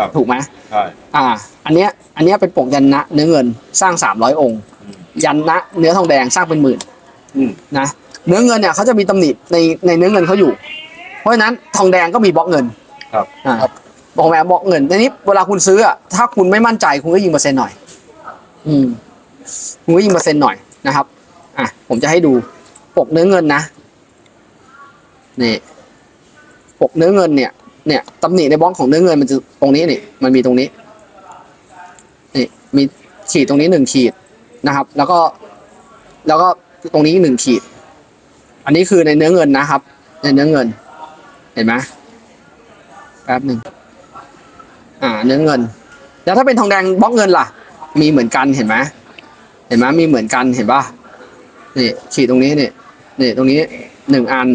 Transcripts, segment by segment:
ครับ ถูกไหมใช่ อ่า อันเนี้ย อันเนี้ยเป็นปกยันนะเนื้อเงินสร้าง300องค์ อืม ยันนะเนื้อทองแดงสร้างเป็นหมื่นอืมนะ เนื้อเงินเนี่ยเขาจะมีตำหนิในในเนื้อเงินเขาอยู่ เพราะฉะนั้นทองแดงก็มีบล็อกเงินครับ อ่าบอกแม่บล็อกเงินทีนี้เวลาคุณซื้ออะถ้าคุณไม่มั่นใจคุณก็ยิงเปอร์เซ็นต์หน่อย อืมคุณก็ยิงเปอร์เซ็นต์หน่อยนะครับ อะผมจะให้ดูปกเนื้อเงินนะนี่ปกเนื้อเงินเนี่ย เนี่ยตำหนิในบล็อกของเนื้อเงินมันจะตรงนี้นี่มันมีตรงนี้นี่มีขีดตรงนี้หนึ่งขีดนะครับ แล้วก็แล้วก็ตรงนี้หนึ่งขีด อันนี้คือในเนื้อเงินนะครับ ในเนื้อเงิน เห็นไหมแป๊บหนึ่งอ่า เนื้อเงิน แล้วถ้าเป็นทองแดงบล็อกเงินล่ะ มีเหมือนกันเห็นไหมเห็นไหมมีเหมือนกันเห็นป่ะนี่ขีดตรงนี้นี่นี่ตรงนี้หนึ่งอัน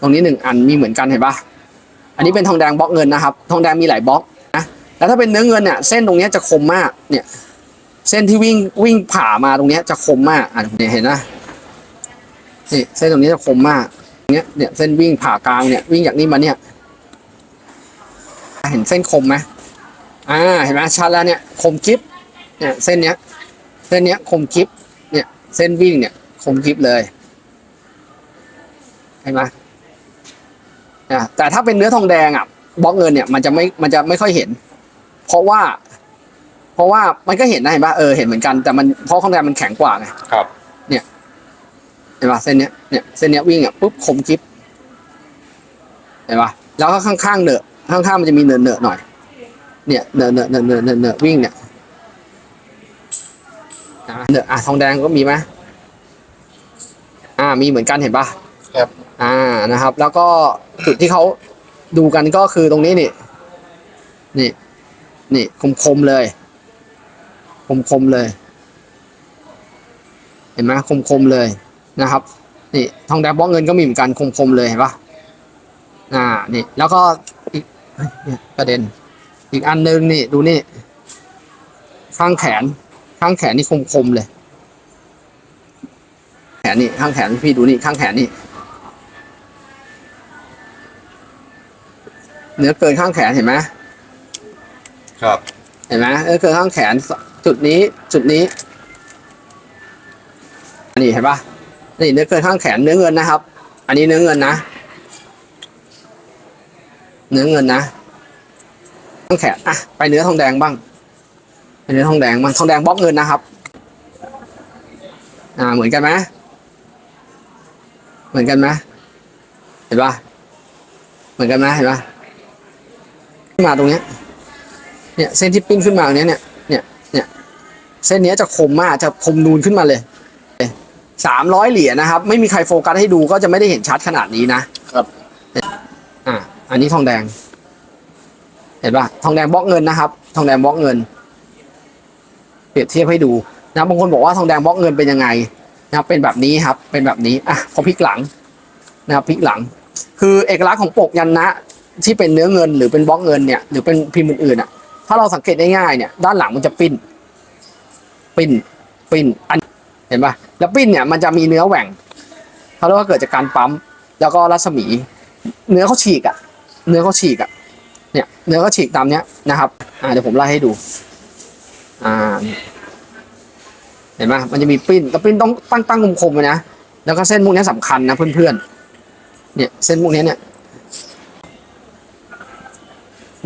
ตรงนี้หนึ่งอันมีเหมือนกันเห็นป่ะ อันนี้เป็นทองแดงบล็อกเงินนะครับ ทองแดงมีหลายบล็อกนะแล้วถ้าเป็นเนื้อเงินเนี่ยเส้นตรงนี้จะคมมากเนี่ย เส้นที่วิ่งวิ่งผ่ามาตรงนี้จะคมมากอะเนี่ยเห็นนะนี่เส้นตรงนี้จะคมมากเนี้ยเนี่ยเส้นวิ่งผ่ากลางเนี่ยวิ่งจากนี้มาเนี่ย เห็นเส้นคมไหมอ่าเห็นไหมชัดแล้วเนี่ยคมกิฟเนี่ยเส้นเนี้ย เส้นเนี้ยคมกิฟเนี่ย เส้นวิ่งเนี่ยคมกิฟเลยเห็นไหม อ่าแต่ถ้าเป็นเนื้อทองแดงอะบล็อกเงินเนี่ยมันจะไม่มันจะไม่ค่อยเห็น เพราะว่า เพราะว่ามันก็เห็นนะเห็นป่ะเออเห็นเหมือนกันแต่มันเพราะทองแดงมันแข็งกว่าไงครับเห็นป่ะเส้นเนี้ยเนี่ยเส้นเนี้ยวิ่งอะปุ๊บคมกิฟเห็นป่ะแล้วก็ข้างๆเนอะข้างๆมันจะมีเนอะเนอะหน่อย เนี่ยเนอะเนอะเนอะเนอะเนอะเนอะวิ่งเนี่ยอะเนอะอะทองแดงก็มีไหมอ่ามีเหมือนกันเห็นป่ะครับ อ่านะครับ แล้วก็ จุดที่เขาดูกันก็คือตรงนี้นี่ นี่ นี่คมคมเลย คมคมเลย เห็นไหมคมคมเลยนะครับ นี่ทองแดงบล็อกเงินก็มีเหมือนกันคมคมเลยเห็นปะอ่า นี่ แล้วก็อีกประเด็น อีกอันนึงนี่ดูนี่ ข้างแขน ข้างแขนนี่คมคมเลย แขนนี่ข้างแขนพี่ดูนี่ข้างแขนนี่ เนื้อเกินข้างแขนเห็นไหมครับ เห็นไหมเออเกินข้างแขนจุดนี้จุดนี้อันนี้เห็นปะนี่เนื้อเกินข้างแขนเนื้อเงินนะครับ อันนี้เนื้อเงินนะ เนื้อเงินนะข้างแขนอะไปเนื้อทองแดงบ้างไปเนื้อทองแดงบ้างทองแดงบล็อกเงินนะครับ อ่าเหมือนกันไหมเหมือนกันไหมเห็นปะเหมือนกันไหมเห็นปะขึ้น มาตรงเนี้ย เนี่ยเส้นที่ปิ้นขึ้นมาตรงเนี้ยเนี่ยเนี่ยเนี่ยเส้นเนี้ยจะคมมากจะคมนูนขึ้นมาเลยสามร้อยเหรียญนะครับ ไม่มีใครโฟกัสให้ดูก็จะไม่ได้เห็นชัดขนาดนี้นะครับอ่าอันนี้ทองแดง เห็นปะทองแดงบล็อกเงินนะครับ ทองแดงบล็อกเงิน เปรียบเทียบให้ดูนะบางคนบอกว่าทองแดงบล็อกเงินเป็นยังไงนะครับ เป็นแบบนี้ครับ เป็นแบบนี้อะพอพลิกหลังนะครับพลิกหลัง คือเอกลักษณ์ของปกยันนะ ที่เป็นเนื้อเงินหรือเป็นบล็อกเงินเนี่ยหรือเป็นพิมพ์อื่นๆอะถ้าเราสังเกตได้ง่ายเนี่ยด้านหลังมันจะปิ้น ปิ้นปิ้นอันเห็นปะแล้วปิ้นเนี่ยมันจะมีเนื้อแหว่งเขาเรียกว่าเกิดจากการปั๊มแล้วก็รัศมี เนื้อเขาฉีกอะเนื้อเขาฉีกอะเนี่ยเนื้อเขาฉีกตามเนี้ยนะครับอ่าเดี๋ยวผมไล่ให้ดูอ่าเห็นไหมมันจะมีปิ้นแล้วปิ้นต้องตั้งตั้งคมๆเลยนะแล้วก็เส้นพวกนี้สำคัญนะเพื่อนๆเนี่ยเส้นพวกนี้เนี่ย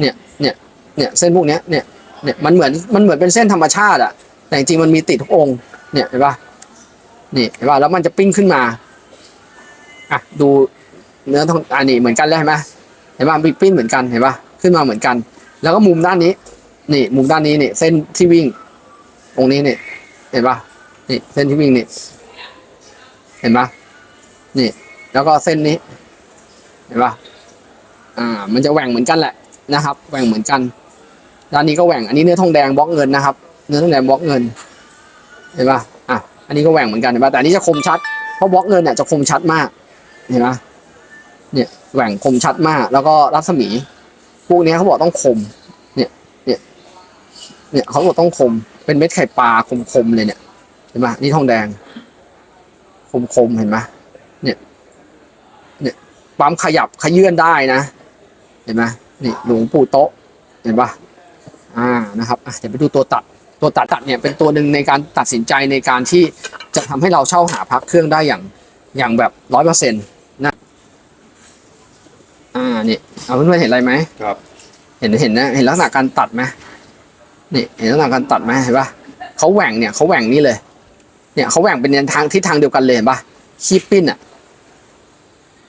เนี่ยเนี่ยเนี่ยเส้นพวกเนี้ยเนี่ยเนี่ยมันเหมือนมันเหมือนเป็นเส้นธรรมชาติอะแต่จริงมันมีติดทุกองค์เนี่ยเห็นปะนี่เห็นปะแล้วมันจะปิ้งขึ้นมาอะดูเนื้อทองอันนี้เหมือนกันเลยเห็นไหมเห็นปะปิ้นเหมือนกันเห็นปะขึ้นมาเหมือนกัน แล้วก็มุมด้านนี้ นี่ มุมด้านนี้นี่เส้นที่วิ่งตรงนี้นี่เห็นปะนี่เส้นที่วิ่งนี่เห็นปะนี่ แล้วก็เส้นนี้ เห็นปะอ่า มันจะแหว่งเหมือนกันแหละ นะครับแหว่งเหมือนกัน ด้านนี้ก็แหว่งอันนี้เนื้อทองแดงบล็อกเงินนะครับ เนื้อทองแดงบล็อกเงินเห็นปะอะอันนี้ก็แหว่งเหมือนกันเห็นปะแต่อันนี้จะคมชัดเพราะบล็อกเงินเนี่ยจะคมชัดมากเห็นปะเนี่ยแหว่งคมชัดมาก แล้วก็รัศมีพวกนี้เขาบอกต้องคม เนี่ยเนี่ยเนี่ยเขาบอกต้องคม เป็นเม็ดไข่ปลาคมๆเลยเนี่ยเห็นปะนี่ทองแดง คมๆเห็นปะเนี่ย เนี่ยปั๊มขยับขยื่นได้นะ เห็นไหม นี่หลวงปู่โต๊ะเห็นปะอ่านะครับอะเดี๋ยวไปดูตัวตัดตัวตัดตัดเนี่ยเป็นตัวหนึ่งในการตัดสินใจในการที่จะทำให้เราเช่าหาพักเครื่องได้อย่างอย่างแบบร้อยเปอร์เซ็นต์นะอ่านี่เอาเพื่อนๆเห็นอะไรไหมครับ เห็นเห็นนะเห็นลักษณะการตัดไหมนี่เห็นลักษณะการตัดไหมเห็นปะเขาแหว่งเนี่ยเขาแหว่งนี่เลย เนี่ยเขาแหว่งเป็นในทางทิศทางเดียวกันเลยเห็นปะคีปปิ้นอะ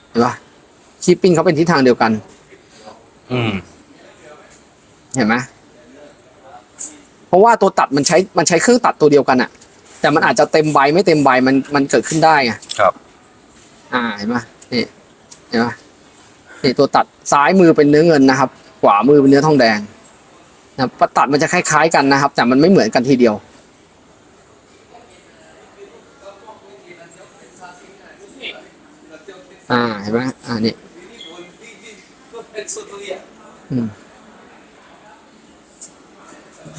เห็นปะคีปปิ้นเขาเป็นทิศทางเดียวกัน อืม เห็นไหมเพราะว่าตัวตัดมันใช้มันใช้เครื่องตัดตัวเดียวกันอะแต่มันอาจจะเต็มใบไม่เต็มใบมันมันเกิดขึ้นได้ไงครับ อ่าเห็นไหมนี่เห็นไหมนี่ตัวตัดซ้ายมือเป็นเนื้อเงินนะครับ ขวามือเป็นเนื้อทองแดงนะครับตัดมันจะคล้ายๆกันนะครับ แต่มันไม่เหมือนกันทีเดียวอ่าเห็นไหมอ่านี่ อืม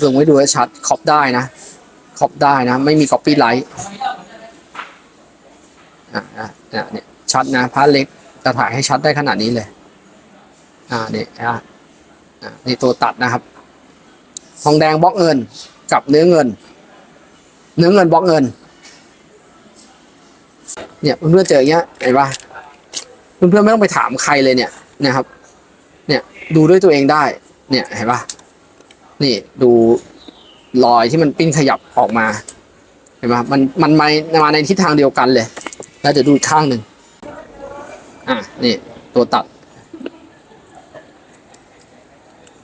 ลงไว้ดูให้ชัดคอบได้นะคอบได้นะ ไม่มี c อ p ปี้ไลท์อ่าอ่าเนี่ยชัดนะพาร์เล็กจะถ่ายให้ชัดได้ขนาดนี้เลย อ่าเนี่ยอ่าอ่านี่ตัวตัดนะครับ ทองแดงบล็อกเงินกับเนื้อเงิน เนื้อเงินบล็อกเงิน เนี่ยเพื่อนๆเจออย่างเงี้ยเห็นปะเพื่อนๆไม่ต้องไปถามใครเลยเนี่ยนะครับ เนี่ย ดูด้วยตัวเองได้ เนี่ยเห็นปะนี่ดูรอยที่มันปิ้นขยับออกมา เห็นไหมมันมันมามาในทิศทางเดียวกันเลย แล้วเดี๋ยวดูข้างหนึ่งอะนี่ตัวตัด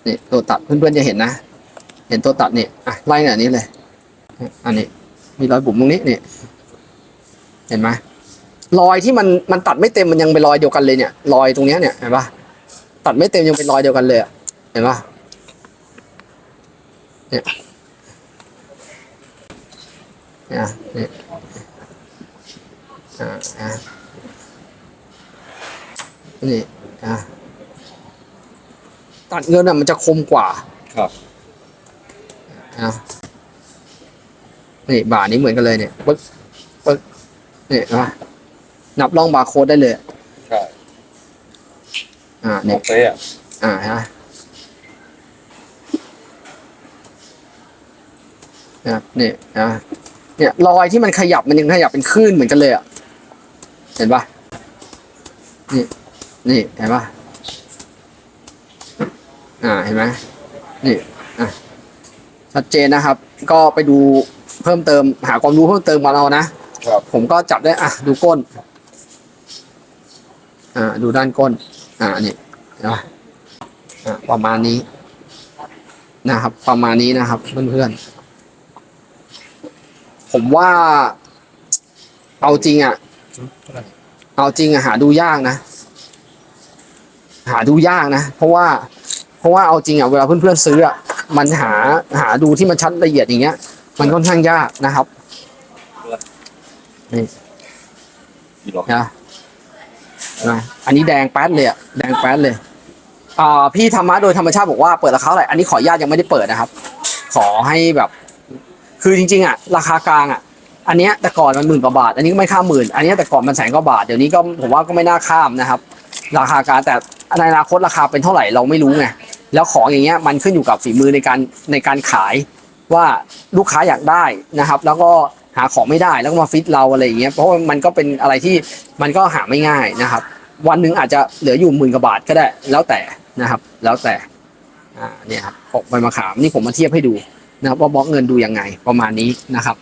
นี่ตัวตัดเพื่อนๆจะเห็นนะ เห็นตัวตัดนี่อะไล่แบบนี้เลย อันนี้ มีรอยบุ๋มตรงนี้นี่เห็นไหมรอยที่มันมันตัดไม่เต็มมันยังเป็นรอยเดียวกันเลยเนี่ย รอยตรงเนี้ยเนี่ยเห็นปะ ตัดไม่เต็มยังเป็นรอยเดียวกันเลยอะเห็นปะอะนี่อ่าอ่านี่อะตัดเงินอะมันจะคมกว่าครับอะนี่บาทนี้เหมือนกันเลยเนี่ยปึ๊กปึ๊กนี่เห็นะนับล่องบาร์โค้ดได้เลยใช่ อ่าหมเนี่ยดเป๊ะอะอ่าฮะนะนี่นะเนี่ยรอยที่มันขยับมันยังขยับเป็นคลื่นเหมือนกันเลยอะ เห็นปะนี่นี่เห็นปะอ่าเห็นไหมนี่อะชัดเจนนะครับ ก็ไปดูเพิ่มเติมหาความรู้เพิ่มเติมมาเอานะ ครับผมก็จับได้ อะ ดูก้น อ่า ดูด้านก้น อ่านี่เห็นปะอ่าประมาณนี้ นะครับ ประมาณนี้นะครับ เพื่อนๆ ผมว่า เอาจริงอะ เอาจริงอะหาดูยากนะ หาดูยากนะ เพราะว่า เพราะว่าเอาจริงอะเวลาเพื่อนๆซื้ออะมันหาหาดูที่มันชัดละเอียดอย่างเงี้ย มันค่อนข้างยากนะครับกี่หรอกนะ นะอันนี้แดงแป๊ดเลยอะแดงแป๊ดเลยอ่าพี่ธรรมะโดยธรรมชาติบอกว่าเปิดราคาเท่าไหร่อันนี้ขออนุญาตยังไม่ได้เปิดนะครับ ขอให้แบบ คือจริง ๆอะราคากลางอะอันเนี้ยแต่ก่อนมันหมื่นกว่าบาท อันนี้ก็ไม่ข้ามหมื่นอันเนี้ยแต่ก่อนมันแสนกว่าบาทเดี๋ยวนี้ก็ผมว่าก็ไม่น่าข้ามนะครับ ราคากลางแต่ในอนาคตราคาเป็นเท่าไหร่เราไม่รู้ไงแล้วของอย่างเงี้ยมันขึ้นอยู่กับฝีมือในการในการขายว่าลูกค้าอยากได้นะครับ แล้วก็ หาของไม่ได้แล้วก็มาฟิตเราอะไรอย่างเงี้ยเพราะว่ามันก็เป็นอะไรที่มันก็หาไม่ง่ายนะครับ วันหนึ่งอาจจะเหลืออยู่หมื่นกว่าบาทก็ได้แล้วแต่นะครับ แล้วแต่อ่าเนี่ยครับอกใบมะขามนี่ผมมาเทียบให้ดูนะครับว่าบล็อกเงินดูยังไงประมาณนี้นะครับ